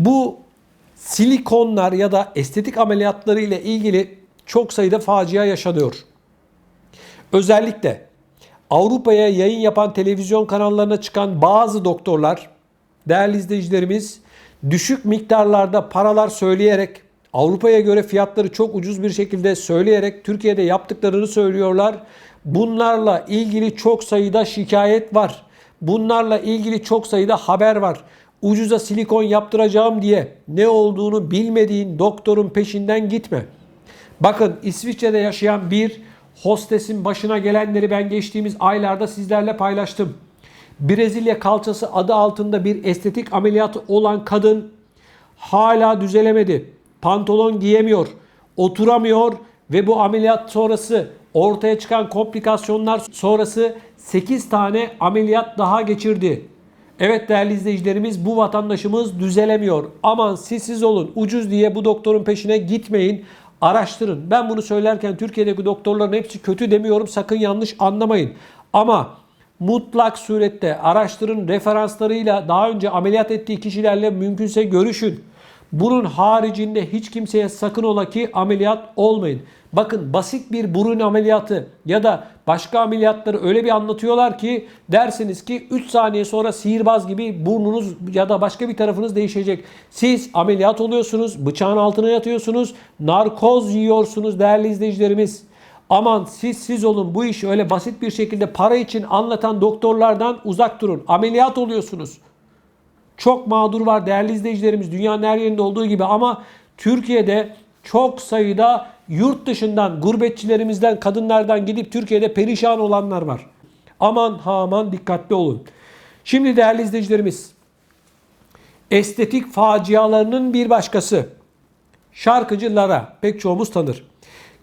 Bu silikonlar ya da estetik ameliyatları ile ilgili çok sayıda facia yaşanıyor. Özellikle Avrupa'ya yayın yapan televizyon kanallarına çıkan bazı doktorlar, değerli izleyicilerimiz, düşük miktarlarda paralar söyleyerek, Avrupa'ya göre fiyatları çok ucuz bir şekilde söyleyerek Türkiye'de yaptıklarını söylüyorlar. Bunlarla ilgili çok sayıda şikayet var. Bunlarla ilgili çok sayıda haber var. Ucuza silikon yaptıracağım diye ne olduğunu bilmediğin doktorun peşinden gitme. Bakın İsviçre'de yaşayan bir hostesin başına gelenleri ben geçtiğimiz aylarda sizlerle paylaştım. Brezilya kalçası adı altında bir estetik ameliyatı olan kadın hala düzelemedi. Pantolon giyemiyor, oturamıyor ve bu ameliyat sonrası ortaya çıkan komplikasyonlar sonrası 8 tane ameliyat daha geçirdi. Evet değerli izleyicilerimiz bu vatandaşımız düzelemiyor. Aman siz siz olun ucuz diye bu doktorun peşine gitmeyin. Araştırın. Ben bunu söylerken Türkiye'deki doktorların hepsi kötü demiyorum. Sakın yanlış anlamayın. Ama mutlak surette araştırın referanslarıyla daha önce ameliyat ettiği kişilerle mümkünse görüşün. Bunun haricinde hiç kimseye sakın ola ki ameliyat olmayın. Bakın basit bir burun ameliyatı ya da başka ameliyatları öyle bir anlatıyorlar ki dersiniz ki 3 saniye sonra sihirbaz gibi burnunuz ya da başka bir tarafınız değişecek. Siz ameliyat oluyorsunuz, bıçağın altına yatıyorsunuz, narkoz yiyorsunuz değerli izleyicilerimiz. Aman siz siz olun bu işi öyle basit bir şekilde para için anlatan doktorlardan uzak durun. Ameliyat oluyorsunuz. Çok mağdur var değerli izleyicilerimiz dünyanın her yerinde olduğu gibi ama Türkiye'de çok sayıda yurt dışından gurbetçilerimizden kadınlardan gidip Türkiye'de perişan olanlar var. Aman ha aman dikkatli olun. Şimdi değerli izleyicilerimiz estetik facialarının bir başkası şarkıcı Lara pek çoğumuz tanır.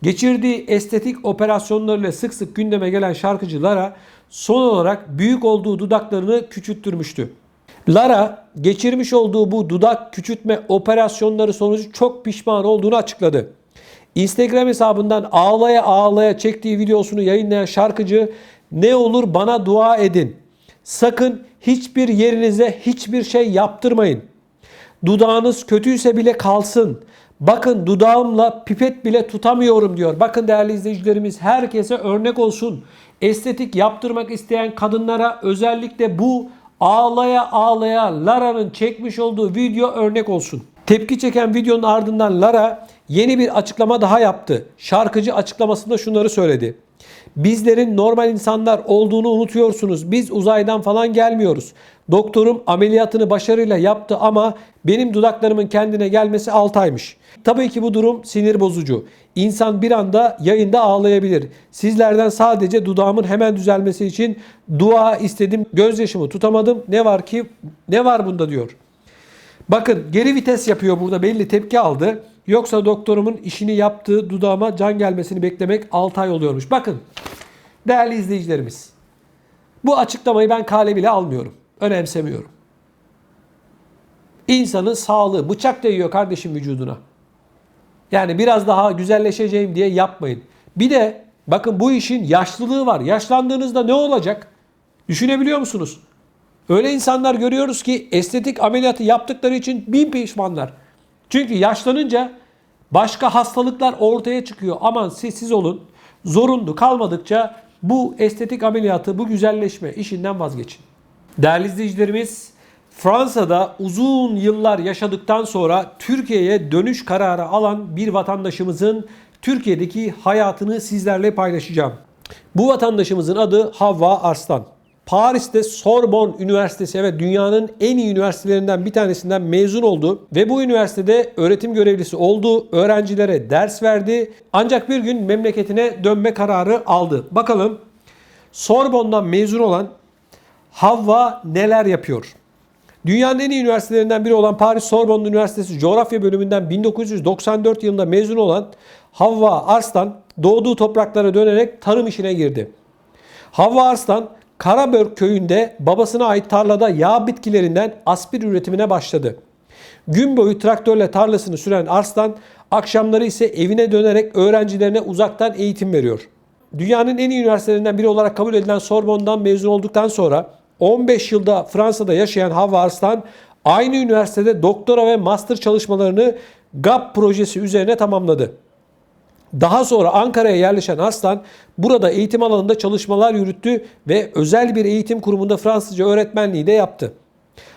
Geçirdiği estetik operasyonlarıyla sık sık gündeme gelen şarkıcı Lara son olarak büyük olduğu dudaklarını küçülttürmüştü. Lara geçirmiş olduğu bu dudak küçültme operasyonları sonucu çok pişman olduğunu açıkladı. Instagram hesabından ağlaya ağlaya çektiği videosunu yayınlayan şarkıcı ne olur bana dua edin. Sakın hiçbir yerinize hiçbir şey yaptırmayın. Dudağınız kötüyse bile kalsın. Bakın dudağımla pipet bile tutamıyorum diyor. Bakın değerli izleyicilerimiz herkese örnek olsun. Estetik yaptırmak isteyen kadınlara özellikle bu ağlaya ağlaya Lara'nın çekmiş olduğu video örnek olsun. Tepki çeken videonun ardından Lara yeni bir açıklama daha yaptı. Şarkıcı açıklamasında şunları söyledi. Bizlerin normal insanlar olduğunu unutuyorsunuz. Biz uzaydan falan gelmiyoruz. Doktorum ameliyatını başarıyla yaptı ama benim dudaklarımın kendine gelmesi 6 aymış. Tabii ki bu durum sinir bozucu. İnsan bir anda yayında ağlayabilir. Sizlerden sadece dudağımın hemen düzelmesi için dua istedim. Gözyaşımı tutamadım. Ne var ki ne var bunda diyor. Bakın geri vites yapıyor burada belli tepki aldı. Yoksa doktorumun işini yaptığı dudağıma can gelmesini beklemek 6 ay oluyormuş. Bakın değerli izleyicilerimiz. Bu açıklamayı ben kale bile almıyorum. Önemsemiyorum. İnsanın sağlığı bıçak değiyor kardeşim vücuduna. Yani biraz daha güzelleşeceğim diye yapmayın. Bir de bakın bu işin yaşlılığı var. Yaşlandığınızda ne olacak? Düşünebiliyor musunuz? Öyle insanlar görüyoruz ki estetik ameliyatı yaptıkları için bin pişmanlar. Çünkü yaşlanınca başka hastalıklar ortaya çıkıyor. Aman siz siz olun. Zorunlu kalmadıkça bu estetik ameliyatı, bu güzelleşme işinden vazgeçin. Değerli izleyicilerimiz, Fransa'da uzun yıllar yaşadıktan sonra Türkiye'ye dönüş kararı alan bir vatandaşımızın Türkiye'deki hayatını sizlerle paylaşacağım. Bu vatandaşımızın adı Havva Arslan. Paris'te Sorbonne Üniversitesi evet dünyanın en iyi üniversitelerinden bir tanesinden mezun oldu ve bu üniversitede öğretim görevlisi oldu, öğrencilere ders verdi. Ancak bir gün memleketine dönme kararı aldı. Bakalım Sorbonne'dan mezun olan Havva neler yapıyor? Dünyanın en iyi üniversitelerinden biri olan Paris Sorbonne Üniversitesi Coğrafya Bölümünden 1994 yılında mezun olan Havva Arslan doğduğu topraklara dönerek tarım işine girdi. Havva Arslan Karabörk köyünde babasına ait tarlada yağ bitkilerinden aspir üretimine başladı. Gün boyu traktörle tarlasını süren Arslan, akşamları ise evine dönerek öğrencilerine uzaktan eğitim veriyor. Dünyanın en iyi üniversitelerinden biri olarak kabul edilen Sorbonne'dan mezun olduktan sonra 15 yılda Fransa'da yaşayan Havva Arslan Aynı üniversitede doktora ve master çalışmalarını GAP projesi üzerine tamamladı. Daha sonra Ankara'ya yerleşen Arslan burada eğitim alanında çalışmalar yürüttü ve özel bir eğitim kurumunda Fransızca öğretmenliği de yaptı.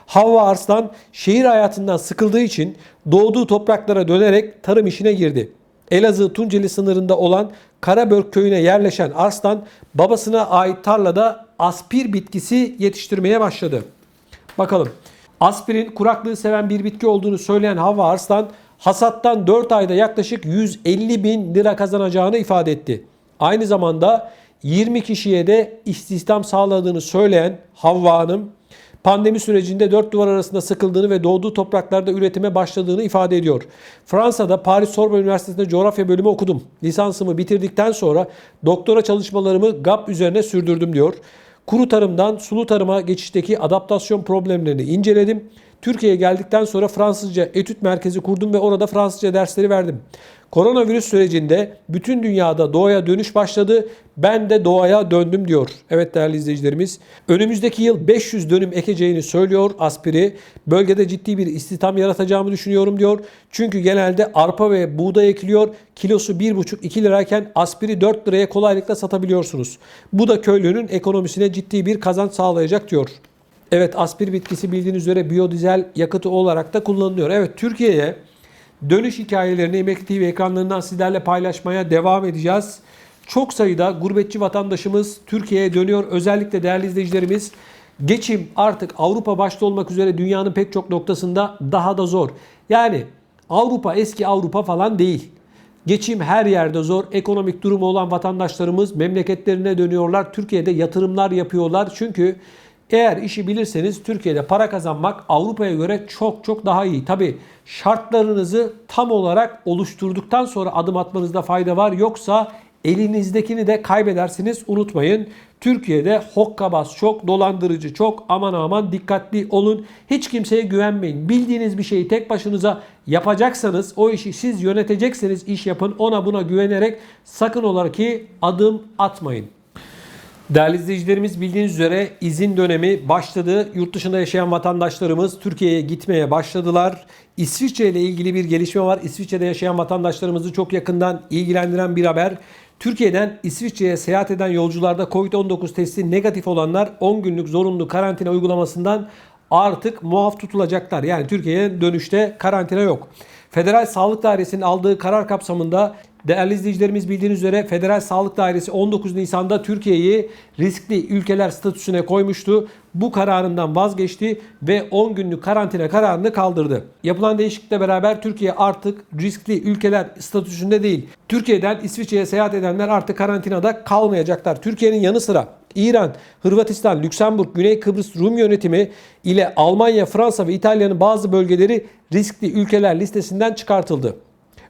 Havva Arslan şehir hayatından sıkıldığı için doğduğu topraklara dönerek tarım işine girdi. Elazığ Tunceli sınırında olan Karabörk köyüne yerleşen Arslan babasına ait tarlada aspir bitkisi yetiştirmeye başladı. Bakalım. Aspirin kuraklığı seven bir bitki olduğunu söyleyen Havva Arslan hasattan 4 ayda yaklaşık 150 bin lira kazanacağını ifade etti. Aynı zamanda 20 kişiye de istihdam sağladığını söyleyen Havva Hanım pandemi sürecinde dört duvar arasında sıkıldığını ve doğduğu topraklarda üretime başladığını ifade ediyor. Fransa'da Paris Sorbonne Üniversitesi'nde coğrafya bölümü okudum. Lisansımı bitirdikten sonra doktora çalışmalarımı GAP üzerine sürdürdüm diyor. Kuru tarımdan sulu tarıma geçişteki adaptasyon problemlerini inceledim. Türkiye'ye geldikten sonra Fransızca etüt merkezi kurdum ve orada Fransızca dersleri verdim. Koronavirüs sürecinde bütün dünyada doğaya dönüş başladı. Ben de doğaya döndüm diyor. Evet değerli izleyicilerimiz. Önümüzdeki yıl 500 dönüm ekeceğini söylüyor Aspiri. Bölgede ciddi bir istihdam yaratacağımı düşünüyorum diyor. Çünkü genelde arpa ve buğday ekiliyor. Kilosu 1,5-2 lirayken Aspiri 4 liraya kolaylıkla satabiliyorsunuz. Bu da köylünün ekonomisine ciddi bir kazanç sağlayacak diyor. Evet aspir bitkisi bildiğiniz üzere biyodizel yakıtı olarak da kullanılıyor. Evet Türkiye'ye dönüş hikayelerini Emekli TV ekranlarından sizlerle paylaşmaya devam edeceğiz. Çok sayıda gurbetçi vatandaşımız Türkiye'ye dönüyor. Özellikle değerli izleyicilerimiz geçim artık Avrupa başta olmak üzere dünyanın pek çok noktasında daha da zor. Yani Avrupa eski Avrupa falan değil. Geçim her yerde zor. Ekonomik durumu olan vatandaşlarımız memleketlerine dönüyorlar. Türkiye'de yatırımlar yapıyorlar. Çünkü eğer işi bilirseniz Türkiye'de para kazanmak Avrupa'ya göre çok çok daha iyi. Tabi şartlarınızı tam olarak oluşturduktan sonra adım atmanızda fayda var. Yoksa elinizdekini de kaybedersiniz. Unutmayın Türkiye'de hokkabaz çok, dolandırıcı çok. Aman aman dikkatli olun. Hiç kimseye güvenmeyin. Bildiğiniz bir şeyi tek başınıza yapacaksanız, o işi siz yönetecekseniz iş yapın. Ona buna güvenerek sakın ola ki adım atmayın. Değerli izleyicilerimiz bildiğiniz üzere izin dönemi başladı. Yurt dışında yaşayan vatandaşlarımız Türkiye'ye gitmeye başladılar. İsviçre ile ilgili bir gelişme var. İsviçre'de yaşayan vatandaşlarımızı çok yakından ilgilendiren bir haber. Türkiye'den İsviçre'ye seyahat eden yolcularda COVID-19 testi negatif olanlar 10 günlük zorunlu karantina uygulamasından artık muaf tutulacaklar. Yani Türkiye'ye dönüşte karantina yok. Federal Sağlık Dairesi'nin aldığı karar kapsamında Değerli izleyicilerimiz bildiğiniz üzere Federal Sağlık Dairesi 19 Nisan'da Türkiye'yi riskli ülkeler statüsüne koymuştu. Bu kararından vazgeçti ve 10 günlük karantina kararını kaldırdı. Yapılan değişiklikle beraber Türkiye artık riskli ülkeler statüsünde değil. Türkiye'den İsviçre'ye seyahat edenler artık karantinada kalmayacaklar. Türkiye'nin yanı sıra İran, Hırvatistan, Lüksemburg, Güney Kıbrıs Rum yönetimi ile Almanya, Fransa ve İtalya'nın bazı bölgeleri riskli ülkeler listesinden çıkartıldı.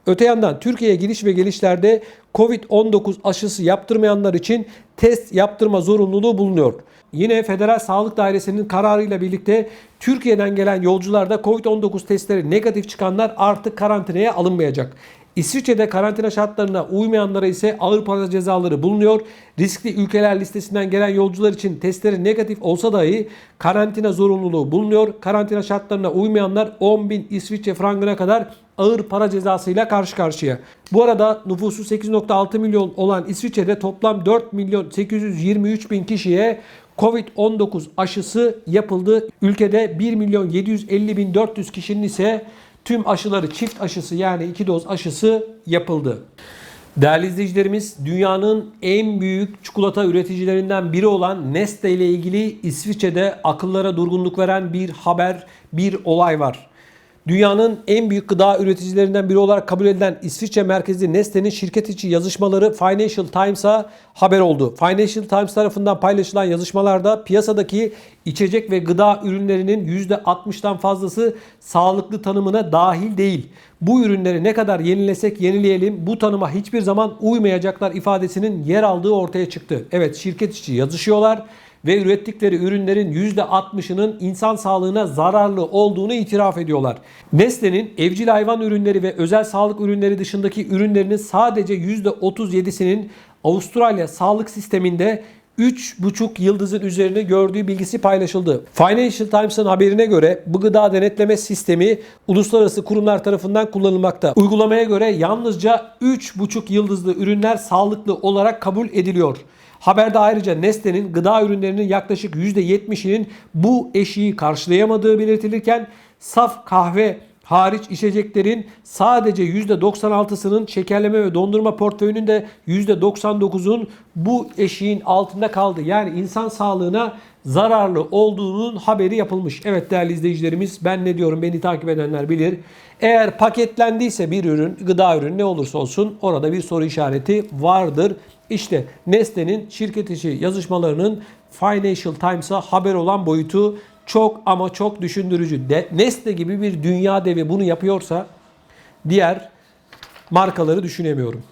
Öte yandan Türkiye'ye giriş ve gelişlerde Covid-19 aşısı yaptırmayanlar için test yaptırma zorunluluğu bulunuyor. Yine Federal Sağlık Dairesi'nin kararıyla birlikte Türkiye'den gelen yolcularda Covid-19 testleri negatif çıkanlar artık karantinaya alınmayacak. İsviçre'de karantina şartlarına uymayanlara ise ağır para cezaları bulunuyor. Riskli ülkeler listesinden gelen yolcular için testleri negatif olsa dahi karantina zorunluluğu bulunuyor. Karantina şartlarına uymayanlar 10 bin İsviçre frangına kadar ağır para cezasıyla karşı karşıya. Bu arada nüfusu 8.6 milyon olan İsviçre'de toplam 4 milyon 823 bin kişiye Covid-19 aşısı yapıldı. Ülkede 1 milyon 750 bin 400 kişinin ise tüm aşıları çift aşısı yani iki doz aşısı yapıldı. Değerli izleyicilerimiz dünyanın en büyük çikolata üreticilerinden biri olan Nestle ile ilgili İsviçre'de akıllara durgunluk veren bir haber, bir olay var. Dünyanın en büyük gıda üreticilerinden biri olarak kabul edilen İsviçre merkezli Nestle'nin şirket içi yazışmaları Financial Times'a haber oldu. Financial Times tarafından paylaşılan yazışmalarda piyasadaki içecek ve gıda ürünlerinin %60'dan fazlası sağlıklı tanımına dahil değil. Bu ürünleri ne kadar yenilesek yenileyelim bu tanıma hiçbir zaman uymayacaklar ifadesinin yer aldığı ortaya çıktı. Evet şirket içi yazışıyorlar ve ürettikleri ürünlerin %60'ının insan sağlığına zararlı olduğunu itiraf ediyorlar. Nestle'nin evcil hayvan ürünleri ve özel sağlık ürünleri dışındaki ürünlerinin sadece %37'sinin Avustralya sağlık sisteminde 3,5 yıldızın üzerine gördüğü bilgisi paylaşıldı. Financial Times'ın haberine göre bu gıda denetleme sistemi uluslararası kurumlar tarafından kullanılmakta. Uygulamaya göre yalnızca 3,5 yıldızlı ürünler sağlıklı olarak kabul ediliyor. Haberde ayrıca Nestle'nin gıda ürünlerinin yaklaşık %70'inin bu eşiği karşılayamadığı belirtilirken saf kahve hariç içeceklerin sadece %96'sının şekerleme ve dondurma portföyünün de %99'un bu eşiğin altında kaldı. Yani insan sağlığına zararlı olduğunun haberi yapılmış. Evet değerli izleyicilerimiz ben ne diyorum beni takip edenler bilir. Eğer paketlendiyse bir ürün, gıda ürünü ne olursa olsun orada bir soru işareti vardır. İşte Nestle'nin şirket içi yazışmalarının Financial Times'a haber olan boyutu çok ama çok düşündürücü. De, Nestle gibi bir dünya devi bunu yapıyorsa diğer markaları düşünemiyorum.